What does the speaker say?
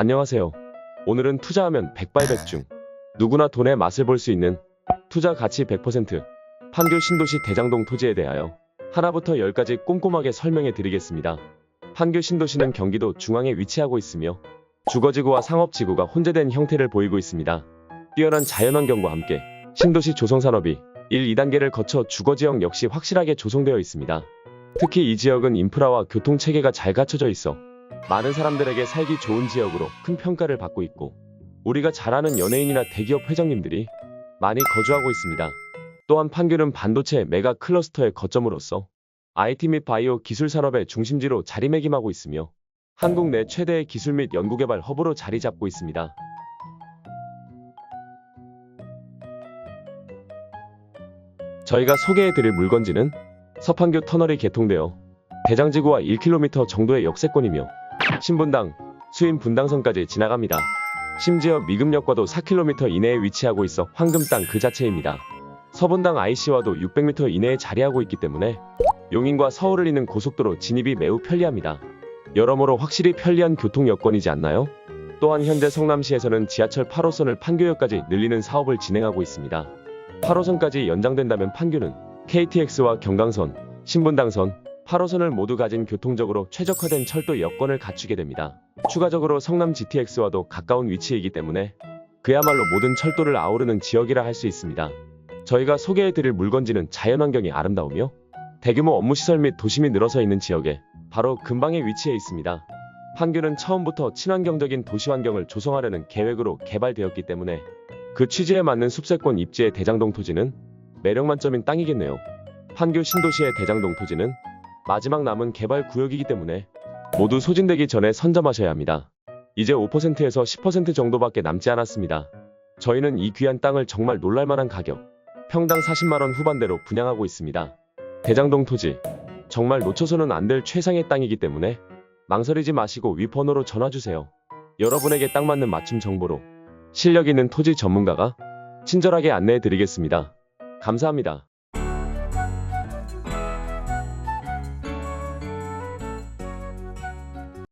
안녕하세요. 오늘은 투자하면 백발백중. 누구나 돈의 맛을 볼 수 있는 투자 가치 100% 판교 신도시 대장동 토지에 대하여 하나부터 열까지 꼼꼼하게 설명해 드리겠습니다. 판교 신도시는 경기도 중앙에 위치하고 있으며 주거지구와 상업지구가 혼재된 형태를 보이고 있습니다. 뛰어난 자연환경과 함께 신도시 조성산업이 1, 2단계를 거쳐 주거지역 역시 확실하게 조성되어 있습니다. 특히 이 지역은 인프라와 교통체계가 잘 갖춰져 있어 많은 사람들에게 살기 좋은 지역으로 큰 평가를 받고 있고 우리가 잘 아는 연예인이나 대기업 회장님들이 많이 거주하고 있습니다. 또한 판교는 반도체 메가 클러스터의 거점으로서 IT 및 바이오 기술 산업의 중심지로 자리매김하고 있으며 한국 내 최대의 기술 및 연구개발 허브로 자리 잡고 있습니다. 저희가 소개해드릴 물건지는 서판교 터널이 개통되어 대장지구와 1km 정도의 역세권이며 신분당, 수인 분당선까지 지나갑니다. 심지어 미금역과도 4km 이내에 위치하고 있어 황금 땅 그 자체입니다. 서분당 IC와도 600m 이내에 자리하고 있기 때문에 용인과 서울을 잇는 고속도로 진입이 매우 편리합니다. 여러모로 확실히 편리한 교통 여건이지 않나요? 또한 현재 성남시에서는 지하철 8호선을 판교역까지 늘리는 사업을 진행하고 있습니다. 8호선까지 연장된다면 판교는 KTX와 경강선, 신분당선, 8호선을 모두 가진 교통적으로 최적화된 철도 여건을 갖추게 됩니다. 추가적으로 성남 GTX와도 가까운 위치이기 때문에 그야말로 모든 철도를 아우르는 지역이라 할 수 있습니다. 저희가 소개해드릴 물건지는 자연환경이 아름다우며 대규모 업무시설 및 도심이 늘어서 있는 지역에 바로 근방에 위치해 있습니다. 판교는 처음부터 친환경적인 도시환경을 조성하려는 계획으로 개발되었기 때문에 그 취지에 맞는 숲세권 입지의 대장동 토지는 매력 만점인 땅이겠네요. 판교 신도시의 대장동 토지는 마지막 남은 개발 구역이기 때문에 모두 소진되기 전에 선점하셔야 합니다. 이제 5%에서 10% 정도밖에 남지 않았습니다. 저희는 이 귀한 땅을 정말 놀랄만한 가격, 평당 40만원 후반대로 분양하고 있습니다. 대장동 토지, 정말 놓쳐서는 안 될 최상의 땅이기 때문에 망설이지 마시고 위 번호로 전화주세요. 여러분에게 딱 맞는 맞춤 정보로 실력 있는 토지 전문가가 친절하게 안내해 드리겠습니다. 감사합니다.